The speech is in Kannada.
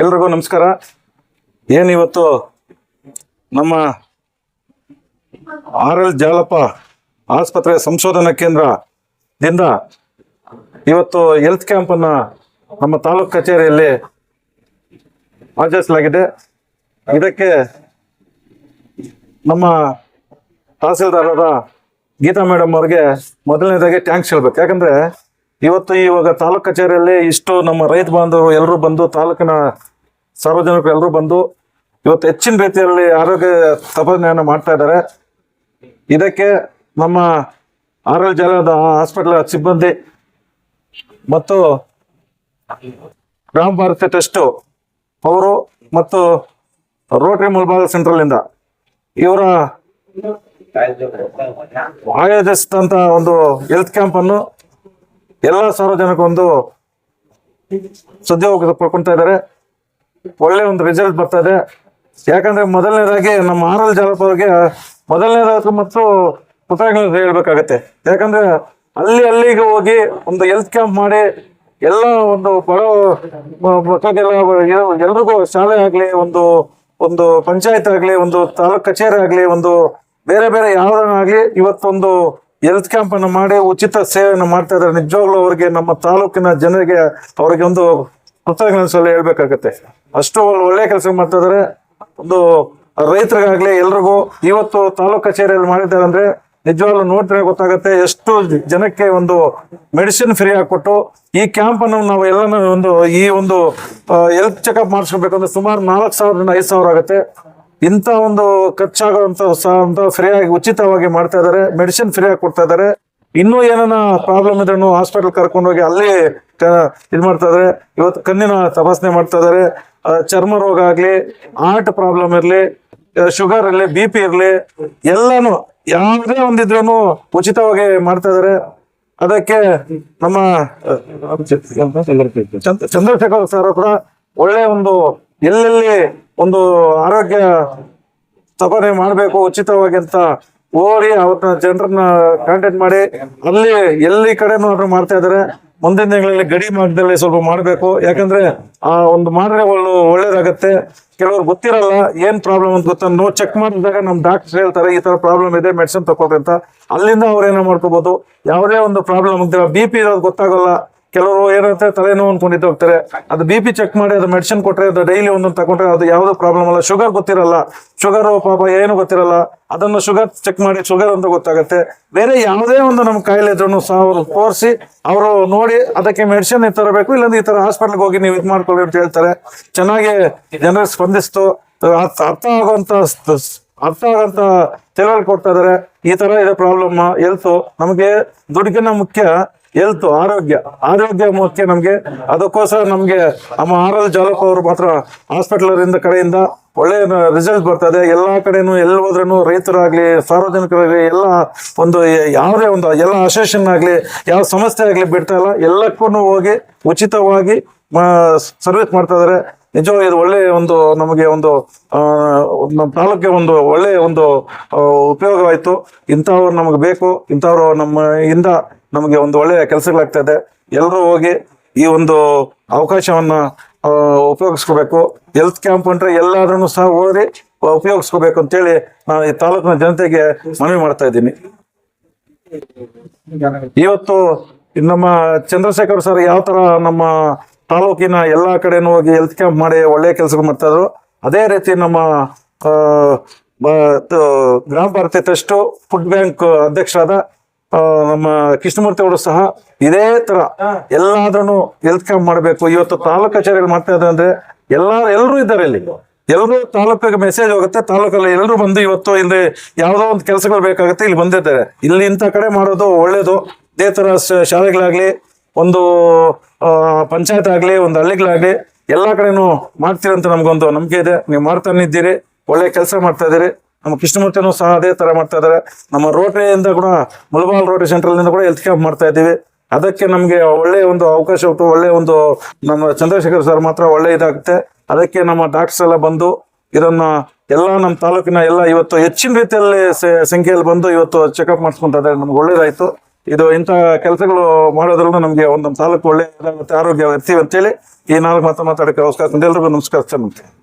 ಎಲ್ರಿಗೂ ನಮಸ್ಕಾರ. ಏನಿವತ್ತು ನಮ್ಮ ಆರ್ ಎಲ್ ಜಾಲಪ್ಪ ಆಸ್ಪತ್ರೆ ಸಂಶೋಧನಾ ಕೇಂದ್ರದಿಂದ ಇವತ್ತು ಹೆಲ್ತ್ ಕ್ಯಾಂಪನ್ನು ನಮ್ಮ ತಾಲೂಕು ಕಚೇರಿಯಲ್ಲಿ ಆಚರಿಸಲಾಗಿದೆ. ಇದಕ್ಕೆ ನಮ್ಮ ತಹಸೀಲ್ದಾರರ ಗೀತಾ ಮೇಡಮ್ ಅವ್ರಿಗೆ ಮೊದಲನೇದಾಗಿ ಟ್ಯಾಂಕ್ಸ್ ಹೇಳ್ಬೇಕು. ಯಾಕಂದ್ರೆ ಇವತ್ತು ಇವಾಗ ತಾಲೂಕು ಕಚೇರಿಯಲ್ಲಿ ಇಷ್ಟು ನಮ್ಮ ರೈತ ಬಾಂಧವರು ಎಲ್ಲರೂ ಬಂದು, ತಾಲೂಕಿನ ಸಾರ್ವಜನಿಕರು ಎಲ್ಲರೂ ಬಂದು ಇವತ್ತು ಹೆಚ್ಚಿನ ರೀತಿಯಲ್ಲಿ ಆರೋಗ್ಯ ತಪಾಸಣೆಯನ್ನು ಮಾಡ್ತಾ ಇದ್ದಾರೆ. ಇದಕ್ಕೆ ನಮ್ಮ ಆರೋಗ್ಯ ಜಾಲದ ಹಾಸ್ಪಿಟಲ್ ಸಿಬ್ಬಂದಿ ಮತ್ತು ಗ್ರಾಮ ಭಾರತಿ ಟ್ರಸ್ಟ್ ಅವರು ಮತ್ತು ರೋಟರಿ ಮುಲ್ಬಾಗ ಸೆಂಟ್ರಲ್ ಇಂದ ಇವರ ಆಯೋಜಿಸಿದಂತ ಒಂದು ಹೆಲ್ತ್ ಕ್ಯಾಂಪ್ ಅನ್ನು ಎಲ್ಲ ಸಾರ್ವಜನಿಕರು ಸದ್ಯೋಗ ಪಡ್ಕೊಳ್ತಾ ಇದ್ದಾರೆ. ಒಳ್ಳೆ ಒಂದು ರಿಸಲ್ಟ್ ಬರ್ತಾ ಇದೆ. ಯಾಕಂದ್ರೆ ಮೊದಲನೇದಾಗಿ ನಮ್ಮ ಆರಲ್ ಅವ್ರಿಗೆ ಮೊದಲನೇದಾಗಿ ಮತ್ತು ಕೃತಜ್ಞತೆ ಹೇಳ್ಬೇಕಾಗತ್ತೆ. ಯಾಕಂದ್ರೆ ಅಲ್ಲಿ ಅಲ್ಲಿಗೆ ಹೋಗಿ ಒಂದು ಹೆಲ್ತ್ ಕ್ಯಾಂಪ್ ಮಾಡಿ ಎಲ್ಲ ಒಂದು ಬಡ ಮಕ್ಕಳಿಗೆಲ್ಲ ಎಲ್- ಎಲ್ರಿಗೂ ಶಾಲೆ ಆಗಲಿ, ಒಂದು ಒಂದು ಪಂಚಾಯತ್ ಆಗಲಿ, ಒಂದು ತಾಲೂಕ್ ಕಚೇರಿ ಆಗಲಿ, ಒಂದು ಬೇರೆ ಬೇರೆ ಯಾವ್ದಾಗ್ಲಿ ಇವತ್ತೊಂದು ಹೆಲ್ತ್ ಕ್ಯಾಂಪ್ ಅನ್ನು ಮಾಡಿ ಉಚಿತ ಸೇವೆಯನ್ನು ಮಾಡ್ತಾ ಇದ್ದಾರೆ. ನಿಜವಾಗ್ಲೂ ಅವರಿಗೆ ನಮ್ಮ ತಾಲೂಕಿನ ಜನರಿಗೆ ಅವರಿಗೆ ಒಂದು ಕೃತಜ್ಞತೆ ಹೇಳ್ಬೇಕಾಗತ್ತೆ. ಅಷ್ಟು ಒಳ್ಳೆ- ಕೆಲಸ ಮಾಡ್ತಾ ಇದ್ದಾರೆ. ಒಂದು ರೈತರಿಗಾಗ್ಲಿ ಎಲ್ರಿಗೂ ಇವತ್ತು ತಾಲೂಕು ಕಚೇರಿಯಲ್ಲಿ ಮಾಡಿದ್ದಾರೆ ಅಂದ್ರೆ ನಿಜವಾಗ್ಲೂ ನೋಡ್ತಾರೆ ಗೊತ್ತಾಗುತ್ತೆ ಎಷ್ಟು ಜನಕ್ಕೆ ಒಂದು ಮೆಡಿಸಿನ್ ಫ್ರೀ ಕೊಟ್ಟು ಈ ಕ್ಯಾಂಪ್ ಅನ್ನು ನಾವು ಎಲ್ಲಾನು ಒಂದು ಈ ಒಂದು ಹೆಲ್ತ್ ಚೆಕಪ್ ಮಾಡಿಸ್ಕೋಬೇಕಂದ್ರೆ ಸುಮಾರು ನಾಲ್ಕು ಸಾವಿರದಿಂದ ಐದು ಸಾವಿರ ಆಗುತ್ತೆ. ಇಂಥ ಒಂದು ಖರ್ಚಾಗುವಂತ ಫ್ರೀ ಆಗಿ ಉಚಿತವಾಗಿ ಮಾಡ್ತಾ ಇದ್ದಾರೆ ಮೆಡಿಸಿನ್ ಫ್ರೀ ಆಗಿ ಕೊಡ್ತಾ ಇದ್ದಾರೆ. ಇನ್ನೂ ಏನಾನ ಪ್ರಾಬ್ಲಮ್ ಇದ್ರೂ ಹಾಸ್ಪಿಟಲ್ ಕರ್ಕೊಂಡೋಗಿ ಅಲ್ಲಿ ಕ- ಇದ್ ಮಾಡ್ತಾ ಇದಾರೆ ಇವತ್ತು ಕಣ್ಣಿನ ತಪಾಸಣೆ ಮಾಡ್ತಾ ಇದಾರೆ ಚರ್ಮ ರೋಗ ಆಗ್ಲಿ ಹಾರ್ಟ್ ಪ್ರಾಬ್ಲಮ್ ಇರ್ಲಿ ಶುಗರ್ ಇರ್ಲಿ ಬಿ ಪಿ ಇರ್ಲಿ, ಎಲ್ಲಾನು ಯಾವುದೇ ಒಂದಿದ್ರೂ ಉಚಿತವಾಗಿ ಮಾಡ್ತಾ ಇದಾರೆ ಅದಕ್ಕೆ ನಮ್ಮ ಚಂದ್ರಶೇಖರ್ ಸರ್ ಕೂಡ ಒಳ್ಳೆ ಒಂದು ಎಲ್ಲೆಲ್ಲಿ ಒಂದು ಆರೋಗ್ಯ ತಪಾಸಣೆ ಮಾಡಬೇಕು ಉಚಿತವಾಗಿ ಅಂತ ಓಡಿ ಅವ್ರನ್ನ ಜನರನ್ನ ಕಾಂಟ್ಯಾಕ್ಟ್ ಮಾಡಿ, ಅಲ್ಲಿ ಎಲ್ಲಿ ಕಡೆನೂ ಅವ್ರನ್ನ ಮಾಡ್ತಾ ಇದಾರೆ ಮುಂದಿನ ದಿನಗಳಲ್ಲಿ ಗಡಿ ಮಾರ್ಗದಲ್ಲಿ ಸ್ವಲ್ಪ ಮಾಡಬೇಕು. ಯಾಕಂದ್ರೆ ಆ ಒಂದು ಮಾಡಿದ್ರೆ ಒಳ್ಳೆ ಒಳ್ಳೇದಾಗತ್ತೆ. ಕೆಲವ್ರು ಗೊತ್ತಿರಲ್ಲ ಏನ್ ಪ್ರಾಬ್ಲಮ್ ಅಂತ ಗೊತ್ತ ನೋ ಚೆಕ್ ಮಾಡಿದಾಗ ನಮ್ ಡಾಕ್ಟರ್ ಹೇಳ್ತಾರೆ, ಈ ತರ ಪ್ರಾಬ್ಲಮ್ ಇದೆ ಮೆಡಿಸಿನ್ ತಗೊಳ್ರಿ ಅಂತ. ಅಲ್ಲಿಂದ ಅವ್ರು ಏನೋ ಮಾಡ್ಕೋಬಹುದು ಯಾವುದೇ ಒಂದು ಪ್ರಾಬ್ಲಮ್ ಅಂತ ಬಿ ಪಿ ಇರೋದು ಗೊತ್ತಾಗಲ್ಲ. ಕೆಲವರು ಏನಂತ ತಲೆನೋವು ಅನ್ಕೊಂಡಿದ್ದು ಹೋಗ್ತಾರೆ. ಅದು ಬಿ ಪಿ ಚೆಕ್ ಮಾಡಿ ಅದು ಮೆಡಿಸಿನ್ ಕೊಟ್ಟರೆ ಅದು ಡೈಲಿ ಒಂದೊಂದು ತಗೊಂಡ್ರೆ ಅದು ಯಾವುದೋ ಪ್ರಾಬ್ಲಮ್ ಅಲ್ಲ. ಶುಗರ್ ಗೊತ್ತಿರಲ್ಲ. ಶುಗರ್ ಪಾಪ ಏನು ಗೊತ್ತಿರಲ್ಲ. ಅದನ್ನು ಶುಗರ್ ಚೆಕ್ ಮಾಡಿ ಶುಗರ್ ಅಂತ ಗೊತ್ತಾಗುತ್ತೆ. ಬೇರೆ ಯಾವುದೇ ಒಂದು ನಮ್ಮ ಕಾಯಿಲೆ ಇದ್ರೂ ಸಹ ಅವರು ತೋರಿಸಿ ಅವರು ನೋಡಿ ಅದಕ್ಕೆ ಮೆಡಿಸಿನ್ ತರಬೇಕು ಇಲ್ಲಾಂದ್ರೆ ಈ ತರ ಹಾಸ್ಪಿಟ್ಲ್ಗೆ ಹೋಗಿ ನೀವು ಇದು ಮಾಡ್ಕೊಳ್ಳಿ ಅಂತ ಹೇಳ್ತಾರೆ. ಚೆನ್ನಾಗಿ ಜನರು ಸ್ಪಂದಿಸ್ತು. ಅರ್ಥ ಆಗುವಂತ ಅರ್ಥ ಆಗಂತ ತಿಳುವಳಿಕೆ ಕೊಡ್ತಾ ಇದಾರೆ. ಈ ತರ ಇದೆ ಪ್ರಾಬ್ಲಮ್ ಹೆಲ್ತ್ ನಮಗೆ ದುಡ್ಡಿಗಿನ ಮುಖ್ಯ ಹೆಲ್ತ್, ಆರೋಗ್ಯ ಆರೋಗ್ಯ ಮುಖ್ಯ ನಮಗೆ. ಅದಕ್ಕೋಸ್ಕರ ನಮಗೆ ನಮ್ಮ ಆರ್ ಜಾಲಪ್ಪ ಅವರು ಮಾತ್ರ ಹಾಸ್ಪಿಟಲ್ ಕಡೆಯಿಂದ ಒಳ್ಳೆ ರಿಸಲ್ಟ್ ಬರ್ತದೆ. ಎಲ್ಲಾ ಕಡೆನೂ ಎಲ್ಲಿ ಹೋದ್ರೂ ರೈತರಾಗಲಿ, ಸಾರ್ವಜನಿಕರಾಗಲಿ, ಎಲ್ಲ ಒಂದು ಯಾವುದೇ ಒಂದು ಎಲ್ಲ ಅಸೋಸಿಯೇಷನ್ ಆಗಲಿ, ಯಾವ ಸಮಸ್ಯೆ ಆಗಲಿ ಬಿಡ್ತಾ ಇಲ್ಲ. ಎಲ್ಲಕ್ಕೂ ಹೋಗಿ ಉಚಿತವಾಗಿ ಸರ್ವಿಸ್ ಮಾಡ್ತಾ ಇದಾರೆ. ನಿಜವಾಗಿ ಇದು ಒಳ್ಳೆ ಒಂದು, ನಮಗೆ ಒಂದು ನಮ್ಮ ತಾಲೂಕಿಗೆ ಒಂದು ಒಳ್ಳೆ ಒಂದು ಉಪಯೋಗವಾಯಿತು. ಇಂಥವ್ರು ನಮಗೆ ಬೇಕು. ಇಂಥವ್ರು ನಮ್ಮ ಇಂದ ನಮಗೆ ಒಂದು ಒಳ್ಳೆಯ ಕೆಲಸಗಳಾಗ್ತಾ ಇದೆ ಎಲ್ಲರೂ ಹೋಗಿ ಈ ಒಂದು ಅವಕಾಶವನ್ನ ಉಪಯೋಗಿಸ್ಕೋಬೇಕು. ಹೆಲ್ತ್ ಕ್ಯಾಂಪ್ ಅಂದ್ರೆ ಎಲ್ಲಾದ್ರೂ ಸಹ ಹೋಗಿ ಉಪಯೋಗಿಸ್ಕೋಬೇಕು ಅಂತೇಳಿ ನಾನು ಈ ತಾಲೂಕಿನ ಜನತೆಗೆ ಮನವಿ ಮಾಡ್ತಾ ಇದ್ದೀನಿ. ಇವತ್ತು ನಮ್ಮ ಚಂದ್ರಶೇಖರ್ ಸರ್ ಯಾವ ತರ ನಮ್ಮ ತಾಲೂಕಿನ ಎಲ್ಲ ಕಡೆನೂ ಹೋಗಿ ಹೆಲ್ತ್ ಕ್ಯಾಂಪ್ ಮಾಡಿ ಒಳ್ಳೆ ಕೆಲಸ ಮಾಡ್ತಾಯಿದ್ರು ಅದೇ ರೀತಿ ನಮ್ಮ ಗ್ರಾಮ ಭಾರತಿ ಟ್ರಸ್ಟು ಫುಡ್ ಬ್ಯಾಂಕ್ ಅಧ್ಯಕ್ಷರಾದ ನಮ್ಮ ಕೃಷ್ಣಮೂರ್ತಿ ಅವರು ಸಹ ಇದೇ ತರ ಎಲ್ಲಾದ್ರೂ ಹೆಲ್ತ್ ಕ್ಯಾಂಪ್ ಮಾಡಬೇಕು. ಇವತ್ತು ತಾಲೂಕು ಕಚೇರಿಯಲ್ಲಿ ಮಾಡ್ತಾ ಇದ್ದಾರೆ ಅಂದ್ರೆ ಎಲ್ಲ ಎಲ್ಲರೂ ಇದ್ದಾರೆ ಇಲ್ಲಿ. ಎಲ್ಲರೂ ತಾಲೂಕಿಗೆ ಮೆಸೇಜ್ ಹೋಗುತ್ತೆ. ತಾಲೂಕಲ್ಲಿ ಎಲ್ಲರೂ ಬಂದು ಇವತ್ತು ಇಲ್ಲಿ ಯಾವುದೋ ಒಂದು ಕೆಲಸಗಳು ಬೇಕಾಗುತ್ತೆ ಇಲ್ಲಿ ಬಂದಿದ್ದಾರೆ. ಇಲ್ಲಿ ಇಂಥ ಕಡೆ ಮಾಡೋದು ಒಳ್ಳೇದು. ಇದೇ ತರ ಶಾಲೆಗಳಾಗ್ಲಿ ಒಂದು ಪಂಚಾಯತ್ ಆಗಲಿ ಒಂದು ಹಳ್ಳಿಗಳಾಗಲಿ ಎಲ್ಲಾ ಕಡೆನೂ ಮಾಡ್ತೀರಂತ ನಮ್ಗೊಂದು ನಂಬಿಕೆ ಇದೆ. ನೀವು ಮಾಡ್ತಾನೆ ಇದ್ದೀರಿ, ಒಳ್ಳೆ ಕೆಲಸ ಮಾಡ್ತಾ ಇದ್ದೀರಿ. ನಮ್ಮ ಕೃಷ್ಣಮೂರ್ತಿನೂ ಸಹ ಅದೇ ತರ ಮಾಡ್ತಾ ಇದ್ದಾರೆ. ನಮ್ಮ ರೋಟರಿಯಿಂದ ಕೂಡ, ಮುಳಬಾಲ್ ರೋಟರಿ ಸೆಂಟ್ರಲ್ ಇಂದ ಕೂಡ ಹೆಲ್ತ್ ಕ್ಯಾಂಪ್ ಮಾಡ್ತಾ ಇದ್ದೀವಿ. ಅದಕ್ಕೆ ನಮಗೆ ಒಳ್ಳೆ ಒಂದು ಅವಕಾಶ ಉಂಟು ಒಳ್ಳೆ ಒಂದು ನಮ್ಮ ಚಂದ್ರಶೇಖರ್ ಸರ್ ಮಾತ್ರ ಒಳ್ಳೆ ಇದಾಗುತ್ತೆ. ಅದಕ್ಕೆ ನಮ್ಮ ಡಾಕ್ಟರ್ಸ್ ಎಲ್ಲ ಬಂದು ಇದನ್ನ ಎಲ್ಲ ನಮ್ಮ ತಾಲೂಕಿನ ಎಲ್ಲ ಇವತ್ತು ಹೆಚ್ಚಿನ ರೀತಿಯಲ್ಲಿ ಸಂಖ್ಯೆಯಲ್ಲಿ ಬಂದು ಇವತ್ತು ಚೆಕಪ್ ಮಾಡಿಸ್ಕೊಂತ ಇದ್ದಾರೆ. ನಮ್ಗೆ ಒಳ್ಳೇದಾಯ್ತು. ಇದು ಇಂಥ ಕೆಲಸಗಳು ಮಾಡೋದ್ರಿಂದ ನಮಗೆ ಒಂದೊಂದು ಸಾಲಕ್ಕೆ ಒಳ್ಳೆಯದಾಗುತ್ತೆ ಆರೋಗ್ಯ ಇರ್ತೀವಿ ಅಂತೇಳಿ ಈ ನಾಲ್ಕು ಮಾತು ಮಾತಾಡೋಕ್ಕೆ ಅವಕಾಶ ಎಲ್ಲರಿಗೂ ನಮಸ್ಕಾರ ನಮಸ್ತೆ.